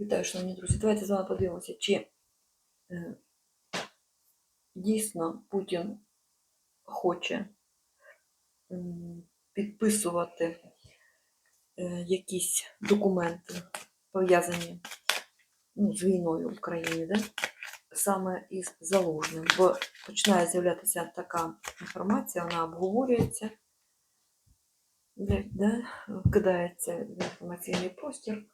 Вітаю, шановні друзі. Давайте з вами подивимося, чи е, дійсно Путін хоче м, підписувати е, якісь документи, пов'язані ну, з війною в Україні, да? саме із Залужним. Бо починає з'являтися така інформація, вона обговорюється, да, да, вкидається в інформаційний простір.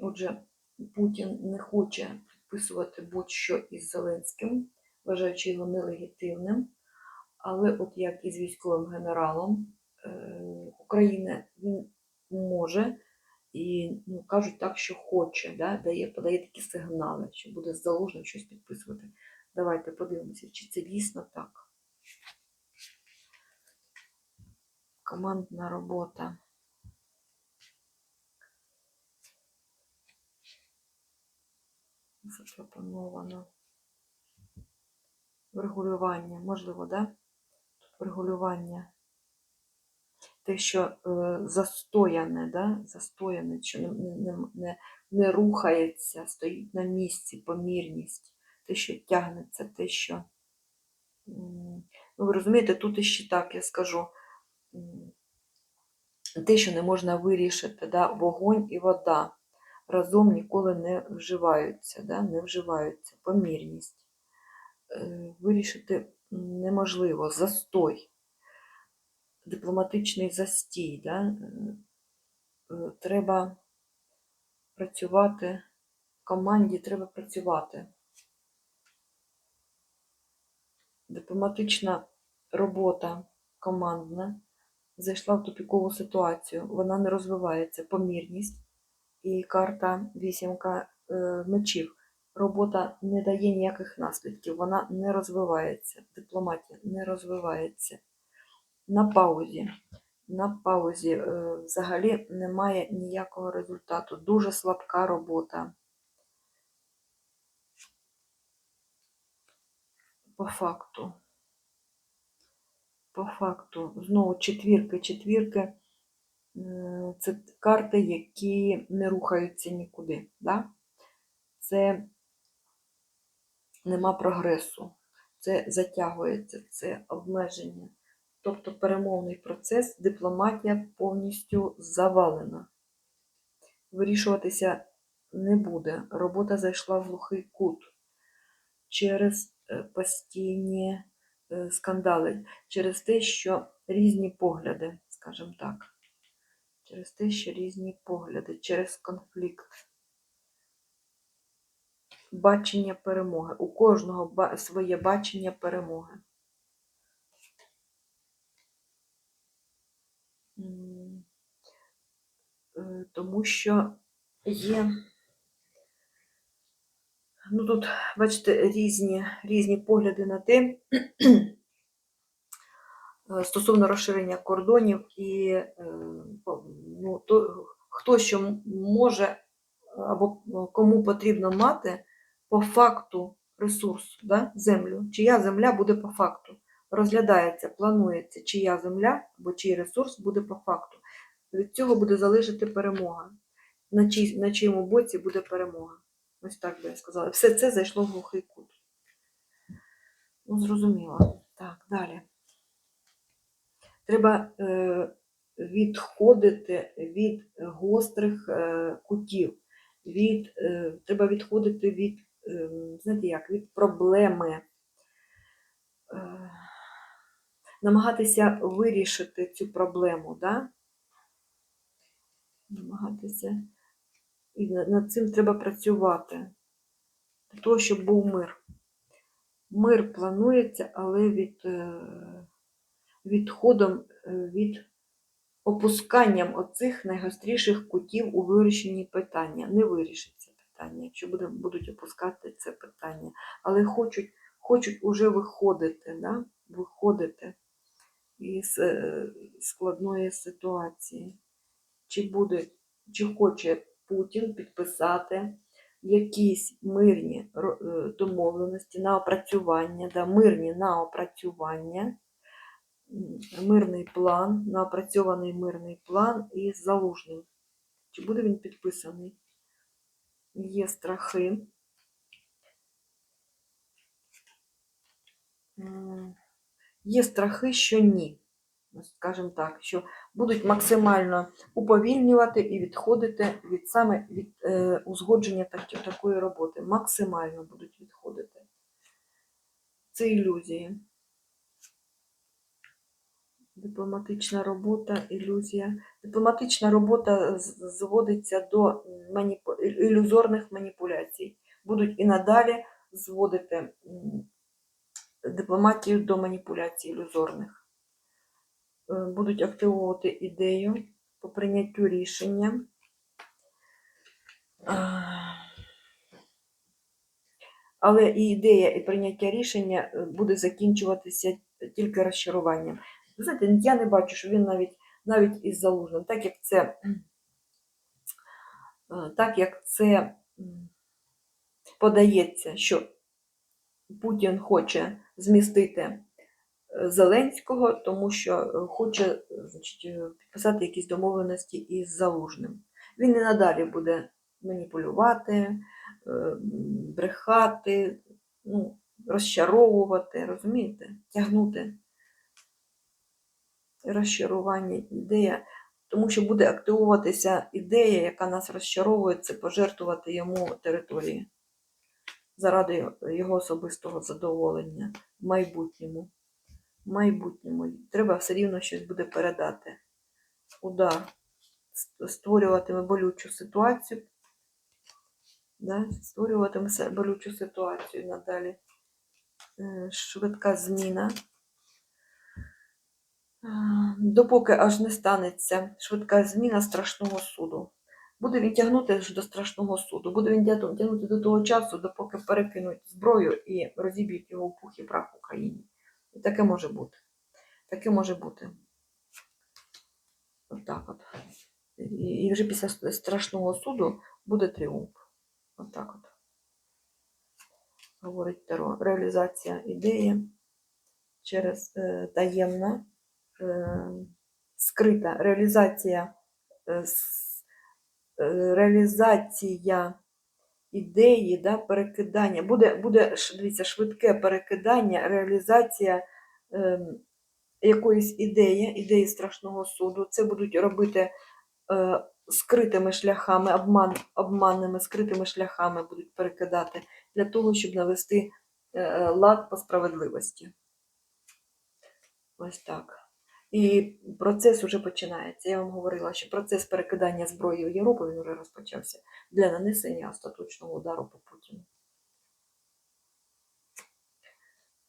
Отже, Путін не хоче підписувати будь-що із Зеленським, вважаючи його нелегітимним. Але от як із військовим генералом е, України він може і ну, кажуть так, що хоче, да? дає, подає такі сигнали, що буде з Залужним щось підписувати. Давайте подивимося, чи це дійсно так. Командна робота. Запропоновано. Врегулювання, можливо, да? Тут врегулювання. Те, що е, застояне, да? застояне, що не, не, не, не рухається, стоїть на місці, помірність, те, що тягнеться, те, що. Ну, ви розумієте, тут іще так я скажу. Те, що не можна вирішити, да? вогонь і вода разом ніколи не вживаються, да? не вживаються, помірність. Е, Вирішити неможливо, застой, дипломатичний застій. Да? Е, Треба працювати в команді, треба працювати. Дипломатична робота командна зайшла в тупікову ситуацію. Вона не розвивається, помірність і карта вісімка е, мечів. Робота не дає ніяких наслідків, вона не розвивається. Дипломатія не розвивається. На паузі. На паузі е, взагалі немає ніякого результату. Дуже слабка робота. По факту. По факту. Знову четвірки, четвірки. Е, Це карти, які не рухаються нікуди. Да? Це нема прогресу, це затягується, це обмеження. Тобто перемовний процес, дипломатія повністю завалена. Вирішуватися не буде. Робота зайшла в глухий кут через е, постійні е, скандали, через те, що різні погляди, скажімо так. Через те, що різні погляди, через конфлікт. Бачення перемоги. У кожного своє бачення перемоги. Е, Тому що є. Ну тут, бачите, різні, різні погляди на те, стосовно розширення кордонів і е, ну, то, хто що може або кому потрібно мати по факту ресурс, да, землю, чия земля буде по факту. Розглядається, планується, чия земля або чий ресурс буде по факту. Від цього буде залежати перемога. На, чий, на чиєму боці буде перемога. Ось так би я сказала. Все це зайшло в глухий кут. Ну, зрозуміло. Так, далі. Треба е, відходити від гострих е, кутів. Від, е, треба відходити від, е, знаєте як, від проблеми. Е, намагатися вирішити цю проблему, да? намагатися. І над цим треба працювати. Для того, щоб був мир. Мир планується, але від, е, відходом е, від опусканням оцих найгостріших кутів у вирішенні питання. Не вирішиться питання, якщо будуть опускати це питання. Але хочуть, хочуть уже виходити, да? виходити із е, складної ситуації. Чи буде, чи хоче Путін підписати якісь мирні е, домовленості на опрацювання, да, мирні на опрацювання, мирний план, на опрацьований мирний план із залужним. Чи буде він підписаний? є страхи. Є страхи, що ні. Скажімо так, що будуть максимально уповільнювати і відходити від саме від е, узгодження так, такої роботи. Максимально будуть відходити. Це ілюзії. Дипломатична робота, ілюзія. Дипломатична робота зводиться до маніпу... ілюзорних маніпуляцій. Будуть і надалі зводити дипломатію до маніпуляцій ілюзорних. Е, Будуть активувати ідею по прийняттю рішення. Але і ідея, і прийняття рішення е, буде закінчуватися тільки розчаруванням. Ви знаєте, я не бачу, що він навіть навіть із залужним, так як це, е, так як це подається, що Путін хоче змістити е, Зеленського, тому що е, хоче значить, підписати якісь домовленості із залужним. Він і надалі буде маніпулювати, брехати, ну, розчаровувати, розумієте? Тягнути розчарування, ідея, тому що буде активуватися ідея, яка нас розчаровує, це пожертвувати йому території заради його особистого задоволення в майбутньому. В майбутньому треба все рівно щось буде передати. Удар створюватиме болючу ситуацію. Да? Створюватиме болючу ситуацію надалі. Е, Швидка зміна. Допоки аж не станеться швидка зміна страшного суду. Буде він тягнути до страшного суду. Буде він тягнути до того часу, допоки перекинуть зброю і розіб'ють його в пух і прах в Україні. І таке може бути. Таке може бути. Отак от. І, і вже після страшного суду буде тріумф. Отак от. Говорить Таро. Реалізація ідеї через е, таємна, е, скрита реалізація, е, е, реалізація ідеї, да, перекидання. Буде, буде дивіться, швидке перекидання, реалізація е, якоїсь ідеї, ідеї страшного суду. Це будуть робити е, скритими шляхами, обман, обманними скритими шляхами будуть перекидати для того, щоб навести е, лад по справедливості. Ось так. І процес вже починається. Я вам говорила, що процес перекидання зброї в Європу він вже розпочався для нанесення остаточного удару по Путіну.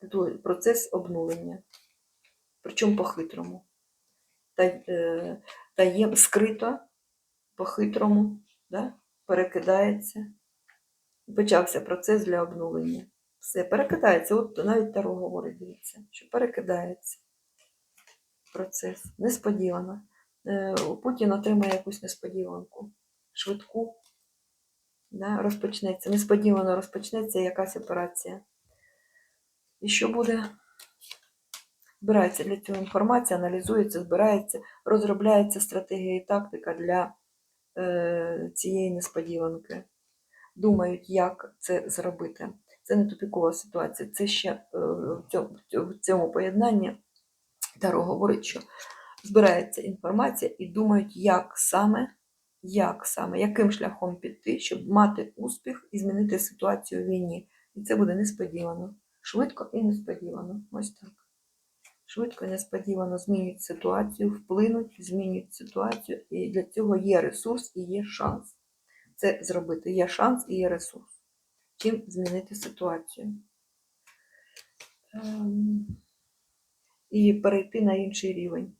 Тобто Процес обнулення. Причому по-хитрому. Та, е, таєм, скрито, по-хитрому, да? перекидається. Почався процес для обнулення. Все, перекидається. От навіть Таро говорить, дивіться, що перекидається процес. Несподівано. Е, Путін отримає якусь несподіванку. Швидку. Да, розпочнеться. Несподівано розпочнеться якась операція. І що буде? Збирається для цього інформація, аналізується, збирається, розробляється стратегія і тактика для е, цієї несподіванки. Думають, як це зробити. Це не тупікова ситуація. Це ще е, в цьому- в цьому поєднанні Таро говорить, що збирається інформація і думають, як саме, як саме, яким шляхом піти, щоб мати успіх і змінити ситуацію в війні. І це буде несподівано. Швидко і несподівано. Ось так. Швидко і несподівано змінюють ситуацію, вплинуть, змінюють ситуацію, і для цього є ресурс і є шанс. Це зробити. Є шанс і є ресурс. Чим змінити ситуацію. І перейти на інший рівень.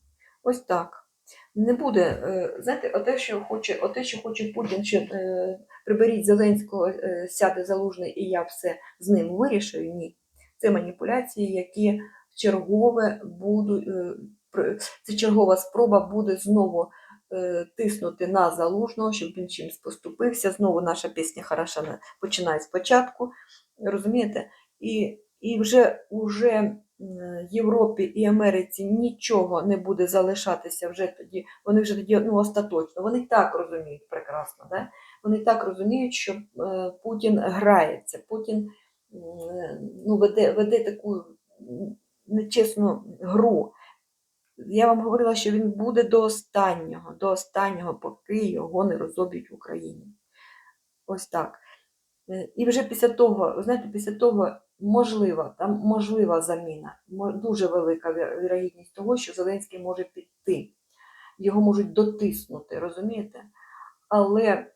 Ось так. Не буде, е, знаєте, оте, що хоче, оте, що хоче Путін, що е, приберіть Зеленського, е, сяде залужний, і я все з ним вирішую. Ні. Це маніпуляції, які чергове будуть, е, це чергова спроба буде знову е, тиснути на залужного, щоб він чимось поступився. Знову наша пісня хороша починає спочатку. Розумієте? І, і вже, уже Європі і Америці нічого не буде залишатися вже тоді, вони вже тоді ну, остаточно. Вони так розуміють прекрасно. Да? Вони так розуміють, що е, Путін грається, Путін м, ну, веде, веде таку нечесну гру. Я вам говорила, що він буде до останнього, до останнього, поки його не розоб'ють в Україні. Ось так. Е, І вже після того, знаєте, після того можлива, там можлива заміна, дуже велика ві- вірогідність того, що Зеленський може піти. Його можуть дотиснути, розумієте? Але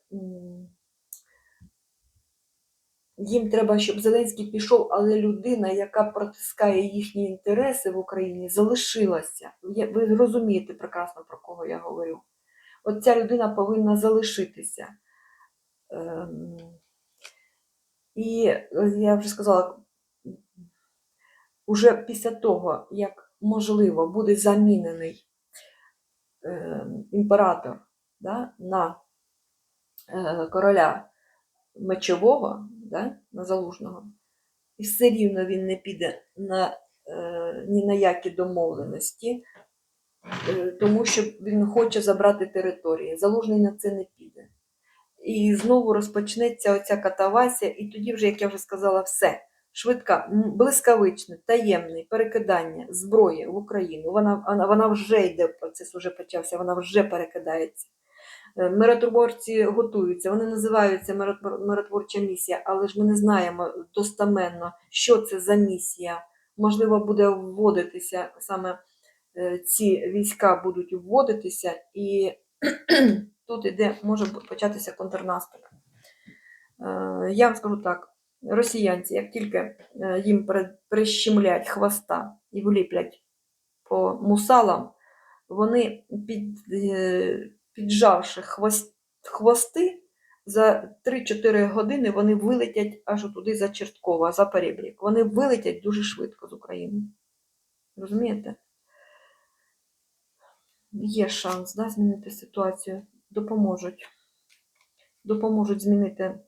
їм треба, щоб Зеленський пішов, але людина, яка протискає їхні інтереси в Україні, залишилася. Ви розумієте прекрасно, про кого я говорю. От ця людина повинна залишитися. Ем, І е, я вже сказала, уже після того, як можливо буде замінений е, імператор да, на е, короля мечового, да, на залужного, і все рівно він не піде на, е, ні на які домовленості, тому що він хоче забрати території. Залужний на це не піде. І знову розпочнеться оця катавасія, і тоді вже, як я вже сказала, все. Швидка, м, блискавичне, таємне перекидання зброї в Україну. Вона, вона, вона вже йде, процес вже почався, вона вже перекидається. Е, Миротворці готуються, вони називаються миротворча місія, але ж ми не знаємо достаменно, що це за місія. Можливо, буде вводитися саме е, ці війська будуть вводитися, і тут іде, може початися контрнаступ. Е, Я вам скажу так: росіянці, як тільки е, їм прищемлять хвоста і вліплять по мусалам, вони під, е, піджавши хвост, хвости, за 3-4 години вони вилетять аж туди за Черткова, за Перебрік. Вони вилетять дуже швидко з України. Розумієте? Є шанс да, змінити ситуацію. Допоможуть. Допоможуть змінити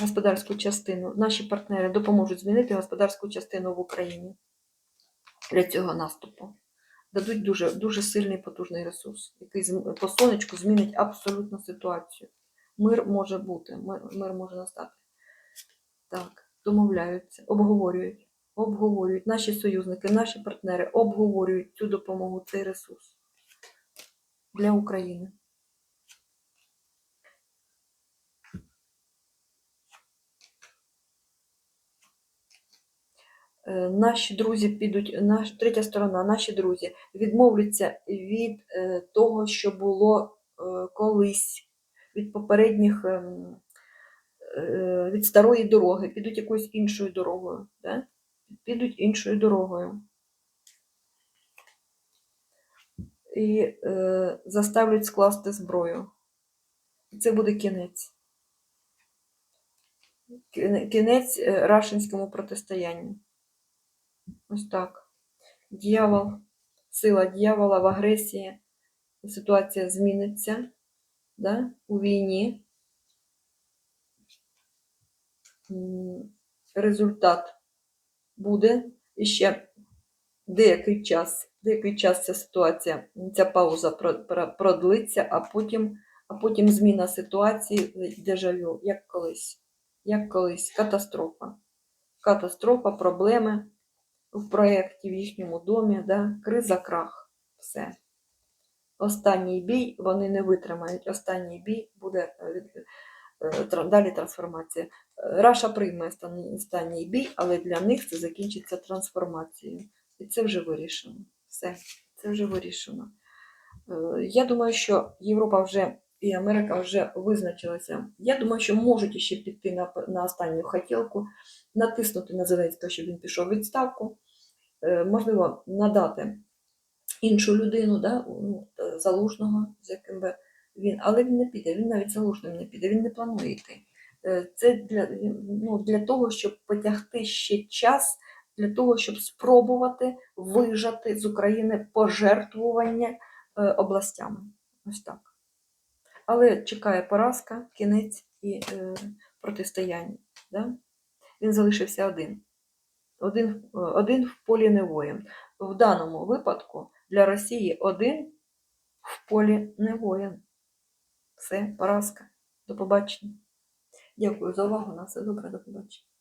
господарську частину. Наші партнери допоможуть змінити господарську частину в Україні для цього наступу. Дадуть дуже, дуже сильний потужний ресурс, який по сонечку змінить абсолютно ситуацію. Мир може бути, мир, мир може настати. Так, домовляються, обговорюють, обговорюють. Наші союзники, наші партнери обговорюють цю допомогу, цей ресурс для України. Наші друзі підуть, наш, третя сторона, наші друзі відмовляться від е, того, що було е, колись, від попередніх, ем, е, від старої дороги, підуть якоюсь іншою дорогою. Да? Підуть іншою дорогою. І е, заставлять скласти зброю. І це буде кінець. Кінець е, рашинському протистоянню. Ось так. Дьявол, сила дьявола в агресії. Ситуація зміниться да? у війні. Результат буде і ще деякий час. Деякий час ця ситуація, ця пауза про- про- продлиться, а потім, а потім зміна ситуації, дежавю, як колись. Як колись. Катастрофа. Катастрофа, проблеми в проєкті, в їхньому домі, да? криза, крах. Все. Останній бій вони не витримають. Останній бій буде е, е, далі трансформація. Е, Раша прийме останній бій, але для них це закінчиться трансформацією. І це вже вирішено. Все, це вже вирішено. Я думаю, що Європа вже і Америка вже визначилася. Я думаю, що можуть ще піти на, на останню хотілку, натиснути на Зеленського, щоб він пішов у відставку. Е, Можливо, надати іншу людину, да, ну, залужного, з яким би він, але він не піде, він навіть залужним не піде, він не планує йти. Е, Це для, ну, для того, щоб потягти ще час, для того, щоб спробувати вижати з України пожертвування е, областями. Ось так. Але чекає поразка, кінець і е, протистояння. Да? Він залишився один. один, е, один в полі не воїн. В даному випадку для Росії один в полі не воїн. Все, поразка. До побачення. Дякую за увагу. На все добре, до побачення.